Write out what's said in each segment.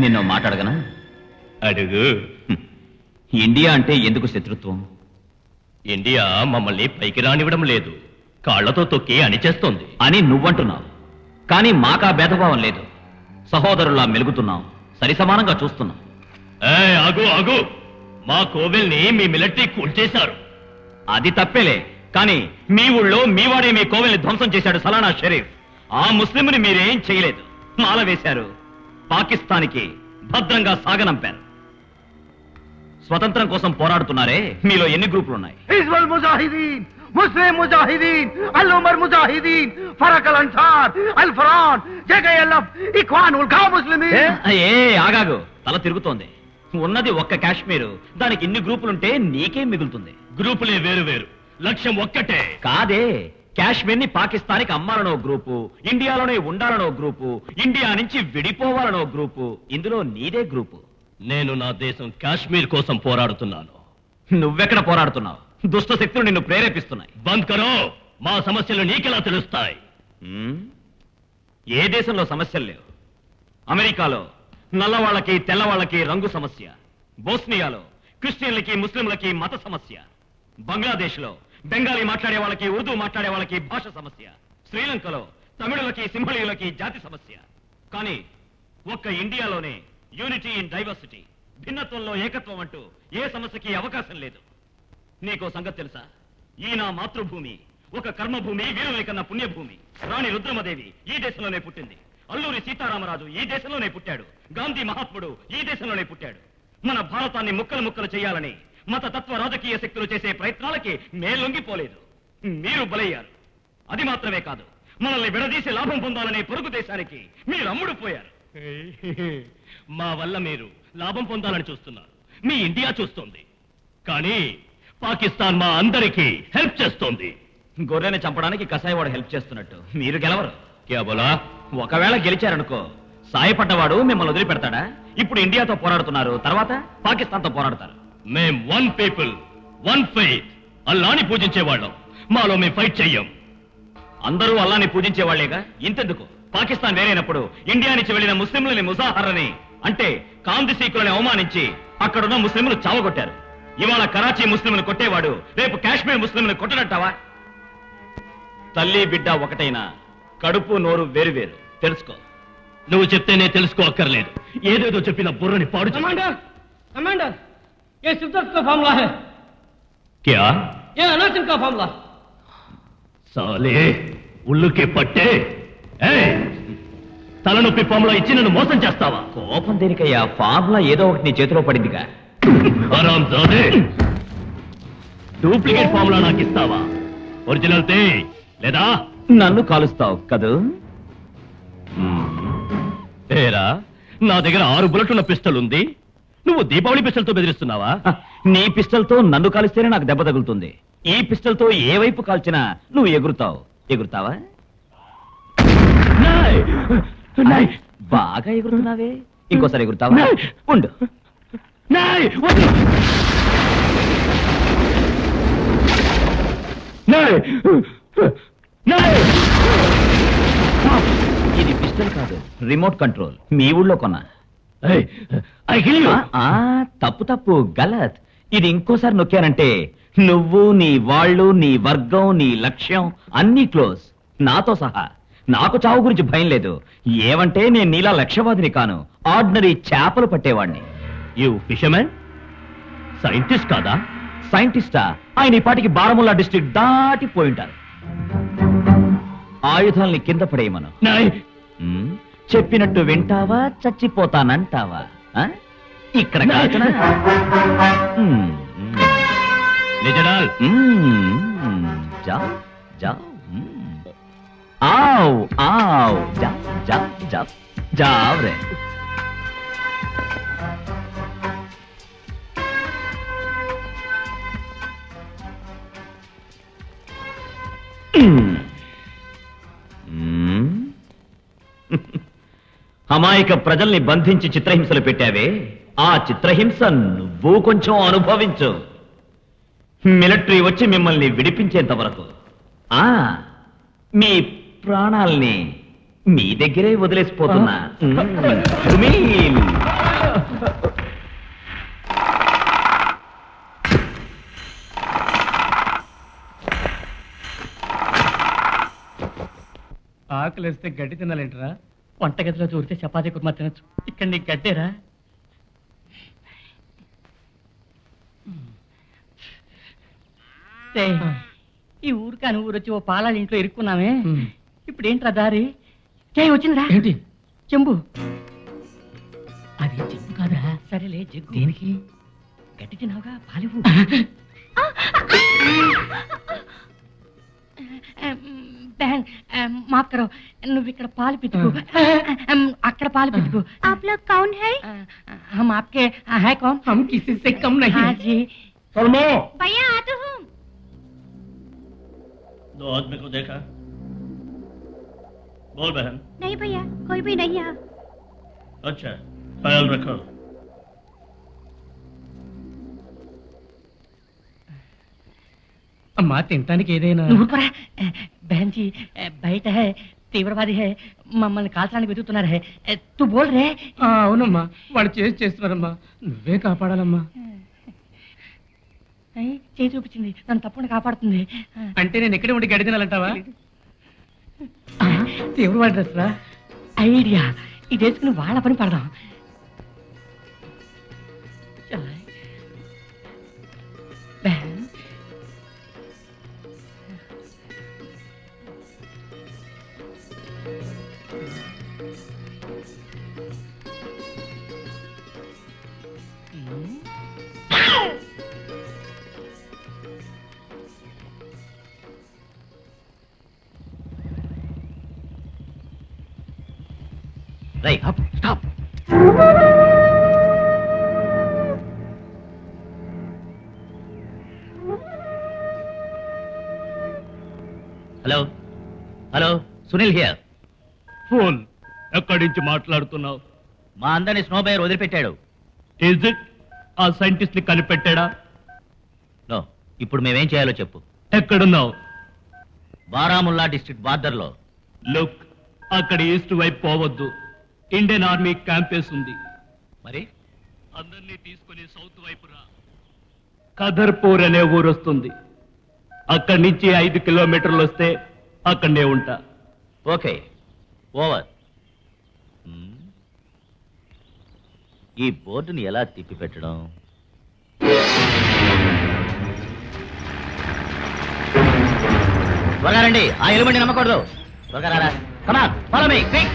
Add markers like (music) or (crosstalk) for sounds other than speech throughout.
నిన్ను మాట్లాడగనా? అడుగు. ఇండియా అంటే ఎందుకు శత్రుత్వం? ఇండియా మమ్మల్ని పైకి రానివ్వడం లేదు. కాళ్ళతో తొక్కి అణిచేస్తోంది. అని నువ్వంటున్నావు. కానీ మాకా భేదభావం లేదు. సహోదరులా మెలుగుతున్నాం సరి సమానంగా చూస్తున్నాం ఏయ్, ఆగు ఆగు. మా కోవెల్ని మీ మిలిటరీ కూల్చేశారు. అది తప్పేలే. కానీ మీ ఊళ్ళో మీ వాడే మీ కోవెల్ని ధ్వంసం చేశాడు సలానా షరీఫ్. ఆ ముస్లింని మీరేం చేయలేదు. మాల వేశారు. పాకిస్తాన్కి భద్రంగా సాగనంపారు. స్వతంత్రం కోసం పోరాడుతున్నారే? మీలో ఎన్ని గ్రూపులు ఉన్నాయి ముస్లిం అల్ అల్ ఆగాగు. తల తిరుగుతోంది. ఉన్నది ఒక్క కాశ్మీరు. దానికి ఇన్ని గ్రూపులుంటే నీకేం మిగులుతుంది. గ్రూపులే వేరు వేరు. లక్ష్యం ఒక్కటే. కాదే కాశ్మీర్ని పాకిస్తాన్కి అమ్మాలనో గ్రూపు ఇండియాలోనే ఉండాలనో గ్రూపు ఇండియా నుంచి విడిపోవాలనో గ్రూపు ఇందులో నీదే గ్రూపు. నేను నా దేశం కాశ్మీర్ కోసం పోరాడుతున్నాను. నువ్వెక్కడ పోరాడుతున్నావు? దుష్ట శక్తులు నిన్ను ప్రేరేపిస్తున్నాయి. బంద్ కరో! మా సమస్యలు నీకెలా తెలుస్తాయి? ఉమ్, ఏ దేశంలో సమస్యలు లేవు? అమెరికాలో నల్లవాళ్ళకి తెల్లవాళ్ళకి రంగు సమస్య. బోస్నియాలో క్రిస్టియన్లకి ముస్లింలకి మత సమస్య. బంగ్లాదేశ్లో బెంగాలీ మాట్లాడే వాళ్ళకి ఉర్దూ మాట్లాడే వాళ్ళకి భాష సమస్య. శ్రీలంకలో తమిళులకి సింహళీయులకి జాతి సమస్య. కానీ ఒక్క ఇండియాలోనే యూనిటీ ఇన్ డైవర్సిటీ భిన్నత్వంలో ఏకత్వం అంటూ ఏ సమస్యకి అవకాశం లేదు. నీకో సంగతి తెలుసా? ఈ నా మాతృభూమి ఒక కర్మభూమి వీరుని కన్నా పుణ్యభూమి. రాణి రుద్రమదేవి ఈ దేశంలోనే పుట్టింది. అల్లూరి సీతారామరాజు ఈ దేశంలోనే పుట్టాడు. గాంధీ మహాత్ముడు ఈ దేశంలోనే పుట్టాడు. మన భారతాన్ని ముక్కలు ముక్కలు చేయాలని మత తత్వ రాజకీయ శక్తులు చేసే ప్రయత్నాలకి మేలొంగిపోలేదు. మీరు బలయ్యారు. అది మాత్రమే కాదు మనల్ని విడదీసి లాభం పొందాలనే పొరుగు దేశానికి మీరు అమ్ముడు పోయారు. (laughs) మా వల్ల మీరు లాభం పొందాలని చూస్తున్నారు. మీ ఇండియా చూస్తోంది. కానీ పాకిస్తాన్ మా అందరికీ హెల్ప్ చేస్తోంది. గొర్రెని చంపడానికి కసాయివాడు హెల్ప్ చేస్తున్నట్టు. మీరు గెలవరు. క్యా బోలా? ఒకవేళ గెలిచారనుకో సాయపడ్డవాడు మిమ్మల్ని వదిలిపెడతాడా? ఇప్పుడు ఇండియాతో పోరాడుతున్నారు తర్వాత పాకిస్తాన్తో పోరాడతారు. మేం వన్ పీపుల్ వన్ ఫైట్ అల్లాని పూజించేవాళ్ళం. మాలో మేము ఫైట్ చెయ్యం. అందరూ అల్లాని పూజించేవాళ్ళేగా ఇంతెందుకు? పాకిస్తాన్ వేరైనప్పుడు ఇండియా నుంచి వెళ్ళిన ముస్లింలని ముజాహరని అంటే కాంతి సీకులని అవమానించి అక్కడున్న ముస్లింలు చావగొట్టారు. ఇవాళ కరాచీ ముస్లింలు కొట్టేవాడు రేపు కాశ్మీర్ ముస్లింలు కొట్టడంటావా? తల్లి బిడ్డ ఒకటైనా కడుపు నోరు వేరు వేరు. తెలుసుకో. నువ్వు చెప్తేనే తెలుసుకో అక్కర్లేదు. ఏదేదో చెప్పిన బుర్రని పాడు కమాండర్! కమాండర్! ये शिद्दत का मामला है క్యా ये अनाचन का मामला సాలే ఉల్లుకే పట్టే ఏయ్! తలనొప్పి పాములా ఇచ్చి నన్ను మోసం చేస్తావా కోపం దేనికయ్యా ఫార్ములా ఏదో ఒకటి నీ చేతిలో పడిందిగా ఆరాం జాదే డూప్లికేట్ ఫార్ములా నాకు ఇస్తావా ఒరిజినల్ తే లేదా నన్ను కాలుస్తావు కదూ ఏరా నా దగ్గర ఆరు బుల్లెట్ల పిస్టల్ ఉంది నువ్వు దీపావళి పిస్టల్తో బెదిరిస్తున్నావా? నీ పిస్టల్తో నన్ను కాలిస్తేనే నాకు దెబ్బ తగులుతుంది. ఈ పిస్టల్తో ఏ వైపు కాల్చినా నువ్వు ఎగురుతావు. ఎగురుతావా! బాగా ఎగురుతున్నావే. ఇంకోసారి ఎగురుతావా! ఉండు! ఇది పిస్టల్ కాదు రిమోట్ కంట్రోల్. మీ ఊళ్ళో కొన్నా. తప్పు తప్పు గలత్. ఇది ఇంకోసారి నొక్కానంటే నువ్వు నీ వాళ్ళు నీ వర్గం నీ లక్ష్యం అన్నీ క్లోజ్. నాతో సహా. నాకు చావు గురించి భయం లేదు. ఏమంటే నేను నీలా లక్ష్యవాదిని కాను. ఆర్డినరీ చేపలు పట్టేవాణ్ణి. You fisherman? సైంటిస్ట్ కాదా? సైంటిస్టా? ఆయన ఈ పాటికి బారముల్లా డిస్ట్రిక్ట్ దాటిపోయి ఉంటారు. ఆయుధాల్ని కింద పడేయమను. చెప్పినట్టు వింటావా చచ్చిపోతానంటావా ఆ? ఇక్కడ కాచనా? మ్మ్. అమాయక ప్రజల్ని బంధించి చిత్రహింసలు పెట్టావే? ఆ చిత్రహింస నువ్వు కొంచెం అనుభవించు. మిలిటరీ వచ్చి మిమ్మల్ని విడిపించేంత వరకు. ఆ మీ ప్రాణాల్ని మీ దగ్గరే వదిలేసిపోతున్నా. ఆకలిస్తే గడ్డి తినాలేంటరా? వంటగదిలో దూరితే చపాతీ కుర్మా తినచ్చు. ఇక్కడ నీకు గడ్డేరా? ఈ ఊరికాని ఊరు వచ్చి ఓ పాలాల ఇంట్లో ఇరుక్కున్నామే. ఇప్పుడు ఏంట్రా దారి? చేయి వచ్చిందిరా. ఏంటి? చెంబు. అది చెంబు కాదురా. సరేలే జగ్గు. దేనికి? గడ్డి తిన్నావుగా పాలివు బహన్ మాఫ్ కరో నువ్వు ఇక్కడ పాలు పితుకు అక్కడ పాలు పితుకు आप लोग कौन है हम आपके है कौन हम किसी से कम नहीं हाँ जी सलमो भैया आती हूँ दो आदमी को देखा बोल बहन नहीं भैया कोई भी नहीं है अच्छा ख्याल रखो అమ్మా తినటానికి ఏదైనా నువ్వు కూడా జీ బయట హై తీవ్రవాది హై మమ్మల్ని కాల్చడానికి వెతుకుతున్నారు హై. తు బోల్ రే. అవునమ్మా వాళ్ళు చేసి చేస్తున్నారమ్మా. నువ్వే కాపాడాలమ్మా. చేయి చూపించింది. నన్ను తప్పకుండా కాపాడుతుంది. అంటే నేను ఎక్కడే ఉండి గడి తినాలంటావా? తీవ్రవాడి డ్రెస్ రా ఐడియా. ఇది వేసుకుని వాళ్ళ పని పడదాం. రై stop hello hello Sunil here phone. ఎక్కడి నుంచి మాట్లాడుతున్నావు? మా అందరిని స్నో బయర్ వదిలిపెట్టాడు. ఇజ్ ఇట్ ఆ సైంటిస్ట్ని కనిపెట్టాడా? నో ఇప్పుడు మేమేం చేయాలో చెప్పు. ఎక్కడున్నావు? బారాముల్లా డిస్ట్రిక్ట్ బార్డర్లో. లుక్ అక్కడ ఈస్ట్ వైపు పోవద్దు. ఇండియన్ ఆర్మీ క్యాంపేస్ ఉంది. మరి? అందరినీ తీసుకుని సౌత్ వైపు రా. కదర్పూర్ అనే ఊరు వస్తుంది. అక్కడి నుంచి ఐదు కిలోమీటర్లు వస్తే అక్కడనే ఉంటా. ఓకే. ఓవర్. ఈ బోర్డుని ఎలా తిప్పి పెట్టడం త్వరగా రండి. ఆ ఎలుబండి నమ్మకూడదు. త్వరగా రారా. కమాన్ ఫాలో మీ క్విక్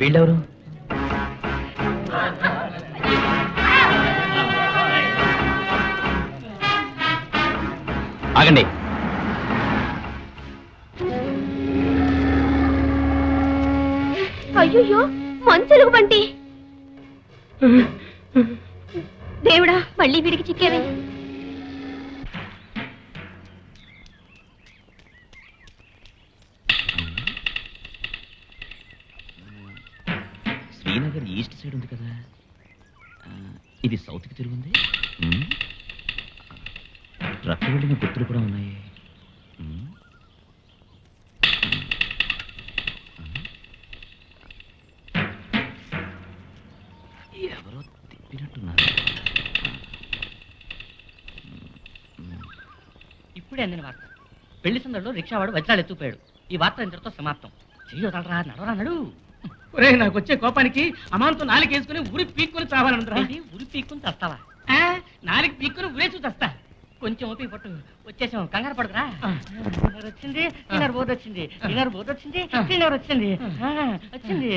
వీళ్ళెవరు? ఆగండి. అయ్యో మంచులు వంటి దేవుడా మళ్ళీ వీడికి చిక్కేవి. సైడ్ ఉంది కదా. ఇది సౌత్కి తిరుగుంది. ట్రక్ వెళ్ళిన గుర్తులు కూడా ఉన్నాయి. ఎవరో తిప్పినట్టున్నారు ఇప్పుడే అందిన వార్త. పెళ్ళి సందడిలో రిక్షావాడు వజ్రాలు ఎత్తుకుపోయాడు. ఈ వార్త ఇంతటితో సమాప్తం. చెయ్యొదలరా నడవరా నడు. ఒరే నాకు వచ్చే కోపానికి అమాంతం నాలుగు వేసుకుని ఉరి పీక్కుని చావాలంటారా ఉరి పీక్కుని చస్తావా? నాలుగు పీక్కుని ఉరేసి చస్తా కొంచెం ఓపి పట్టు. వచ్చేసాం కంగారు పడుకురా. డిన్నర్ వచ్చింది డిన్నర్ బోర్డు వచ్చింది. డిన్నర్ బోర్డు వచ్చింది డిన్నర్ వచ్చింది. వచ్చింది.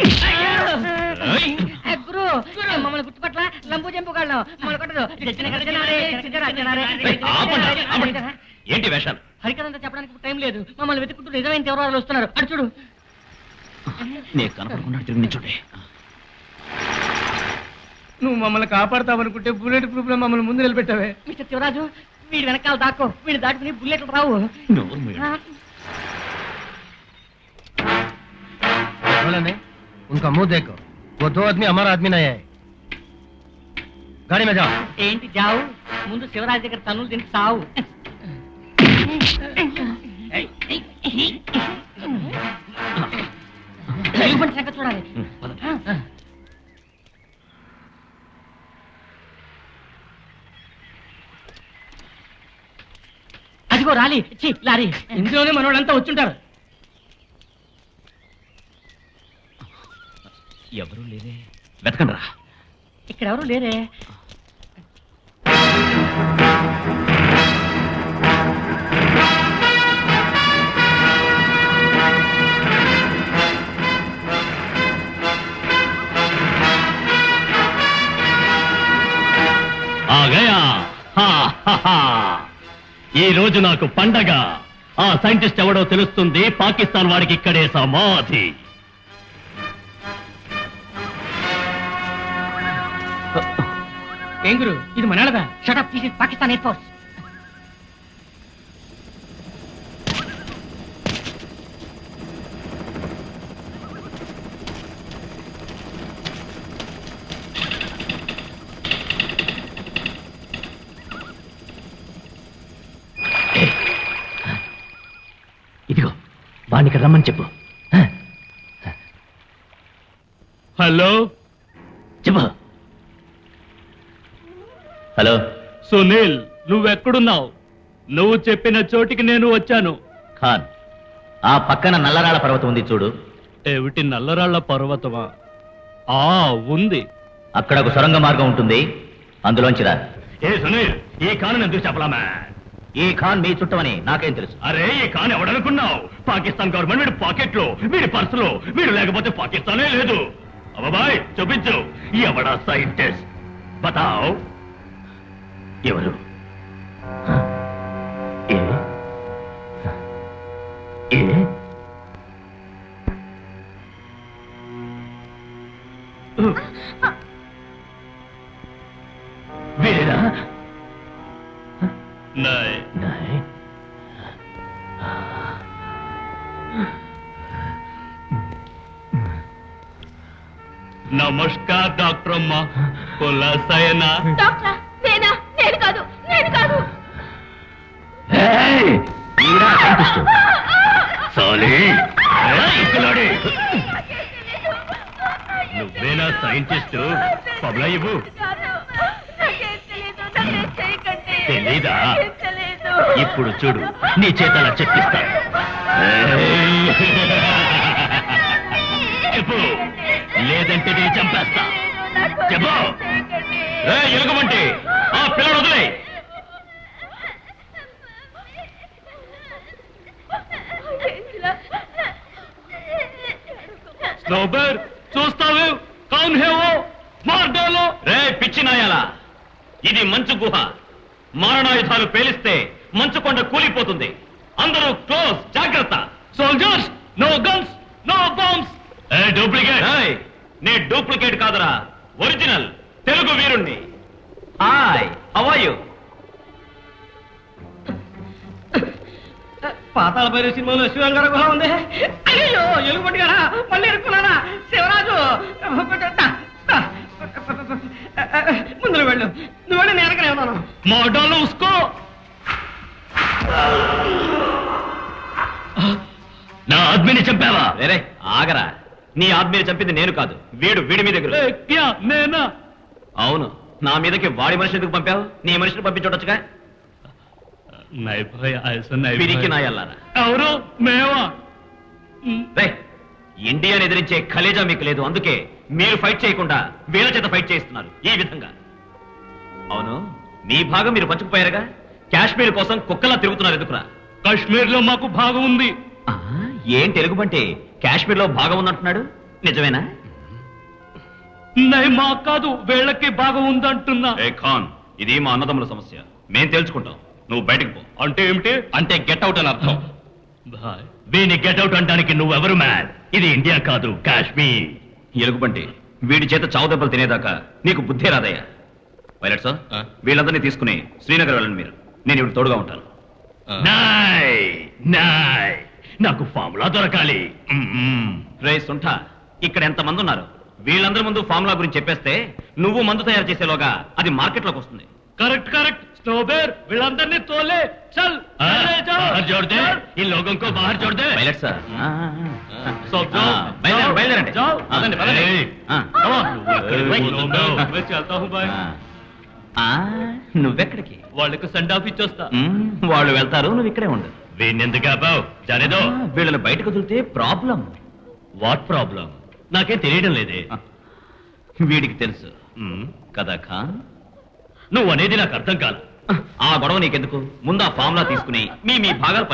గురు మమ్మల్ని గుర్తుపట్ల లంబు జంపు కాళ్ళం. మమ్మల్ని కొట్టదు. ఏంటి వేషాలు? హరికథంతా చెప్పడానికి టైం లేదు. మమ్మల్ని వెతుకుంటూ నిజమైన తీవ్రవాదులు వస్తున్నారు. అటు చూడు. నేను కనపడకుండా తిరిగి చూడే నువ్వు మమ్మల్ని కాపాడతావనుకుంటే బుల్లెట్ ప్రూఫ్ లో మమ్మల్ని ముందు నిలబెట్టావే మిస్టర్ శివరాజు వీడి వెనకాల దాక్కో వీడి దాటుకుని బుల్లెట్లు రావు నోరు మూయండి. बोला नहीं उनका मुंह देखो वो दो आदमी हमारा आदमी नहीं है गाड़ी में जाओ ఏంటి జావు ముందు శివరాజు దగ్గర తన్నులు తిని సావు ఎలుగుబంటి సంగతి చూడాలి. అదిగో రాలి ఛీ, లారీ. ఇందులోనే మనోళ్ళంతా వచ్చుంటారు. ఎవరు లేరే. వెతకండి రా. ఇక్కడ ఎవరు లేరే. రోజు నాకు పండగ. ఆ సైంటిస్ట్ ఎవడో తెలుస్తుంది పాకిస్తాన్ వాడికి ఇక్కడే సమాధి. ఏం గురు ఇది మనాళదా షటప్ తీసి పాకిస్తాన్ ఎయిర్ ఫోర్స్ రమ్మని చెప్పు? హలో? చెప్పు. హలో? సునీల్ నువ్వెక్కడున్నావు? నువ్వు చెప్పిన చోటికి నేను వచ్చాను. ఖాన్ ఆ పక్కన నల్లరాళ్ళ పర్వతం ఉంది చూడు. ఏమిటి నల్లరాళ్ళ పర్వతమా? ఆ ఉంది. అక్కడ ఒక సొరంగ మార్గం ఉంటుంది. అందులోంచి రా. ఏ సునీల్ ఈ కాను ఎందుకు చెప్పలామా? ఈ ఖాన్ మీ చుట్టమని నాకేం తెలుసు. అరే ఈ ఖాన్ ఎవడనుకున్నావు? పాకిస్తాన్ గవర్నమెంట్ వీడి పాకెట్లో వీడి పర్సులో వీడు లేకపోతే పాకిస్తానే లేదు. అబ్బాయ్ చూపించు. ఎవడా సైంటిస్ట్ బతావ్. ఎవరు? డాక్టర్ అమ్మ కులాసైనా డాక్టర్ నేనా? నేను కాదు నేను కాదు. నువ్వేనా సైంటిస్ట్? పబ్లా ఇవ్వు. తెలీదా? ఇప్పుడు చూడు నీ చేతలా! చెప్పు లేదంటే నేను చంపేస్తా. చెప్పు. ఎలుగుమంటే ఆ పిల్లడు వదిలే. స్నోబర్ చూస్తావు? కౌన్ హే ఓ? మార్ డాలో? రే పిచ్చి నాయాలా. ఇది మంచు గుహ. మారణాయుధాలు పేలిస్తే మంచు కొండ కూలిపోతుంది. అందరూ క్లోజ్ జాగ్రత్త. Soldiers no guns no bombs. Duplicate. నే డూప్లికేట్ కాదురా. ఒరిజినల్ తెలుగు వీరుణ్ణి. ఆయ్ హవాయు పాతాళ భైరవ సినిమాలో శివం గారు గుహ ఉంది. అయ్యో ఎలుగుబడి గారా? మళ్ళీ ఎరుక్కున్నానా శివరాజు ముందులో వెళ్ళు. నువ్వు వెళ్ళి నేను ఎక్కడ ఉన్నాను. మోటోలో ఉసుకో. నా ఆద్మిని చంపావా? వేరే ఆగరా. నీ ఆద్మీని చంపింది నేను కాదు. వీడు వీడి మీ దగ్గర నేనా? అవును. నా మీదకి వాడి మనిషి ఎందుకు పంపావు? నీ మనిషిని నై పిరికి భాయ్. నాయల్లారా ఎవరు? మేవా రే ఇండియాని ఎదిరించే ఖలేజా మీకు లేదు. అందుకే మీరు ఫైట్ చేయకుండా వీళ్ళ చేత ఫైట్ చేయిస్తున్నారు. ఈ విధంగా. అవును. మీ భాగం మీరు పంచుకుపోయారుగా? కాశ్మీర్ కోసం కుక్కలా తిరుగుతున్నారు ఎందుకురా? కాశ్మీర్లో మాకు భాగం ఉంది. ఏం తెలుగుబంటే కాశ్మీర్లో భాగం ఉందంటున్నాడు నిజమేనా? నై మా కాదు వీళ్ళకి భాగం ఉందంటున్నా. ఏ ఖాన్ ఇది మా అన్నదమ్ముల సమస్య. మేం తెలుసుకుంటాం. నువ్వు బయటకు పో. అంటే ఏమిటి? అంటే గెట్ అవుట్ అని అర్థం. వీని గెట్అవుట్ అంటానికి నువ్వెవరు మ్యాన్ ఇది ఇండియా కాదు కాశ్మీర్. ఎలుగుబంటి వీడి చేత చావు దెబ్బలు తినేదాకా నీకు బుద్ధి రాదయ్యా. Pilot sir? వీళ్ళందరినీ తీసుకుని శ్రీనగర్ వెళ్ళండి మీరు. నేను ఇప్పుడు తోడుగా ఉంటాను. నాయ్ నాయ్. నాకు ఫార్ములా దొరకాలి. రే సుంఠ ఇక్కడ ఎంతమంది ఉన్నారు? వీళ్ళందరి ముందు ఫార్ములా గురించి చెప్పేస్తే నువ్వు మందు తయారు చేసేలోగా అది మార్కెట్లోకి వస్తుంది. Correct correct. స్ట్రాబెర్ వీళ్ళందరినీ తోలే. చల్. ఈ లోగం కో బాహర్ జోడ్ దే సార్. సో జో బయలుదేరు బయలుదేరండి జో అదండి నువ్వెక్కడికి? వాళ్ళకు సెండ్ ఆఫ్ ఇచ్చొస్తా. వాళ్ళు వెళ్తారు నువ్వు ఇక్కడే ఉండదు వీణెందుకు ఆపావు? జానేదో. ఆ, వీళ్ళని బయటకు వదిలితే ప్రాబ్లం. What problem? నాకేం తెలియడం లేదే. వీడికి తెలుసు. కదా ఖాన్? నువ్వు అనేది నాకు అర్థం కాదు. ఆ గొడవ నీకెందుకు? ముందు ఆ ఫార్ములా తీసుకుని మీ మీ భాగాలు పంచు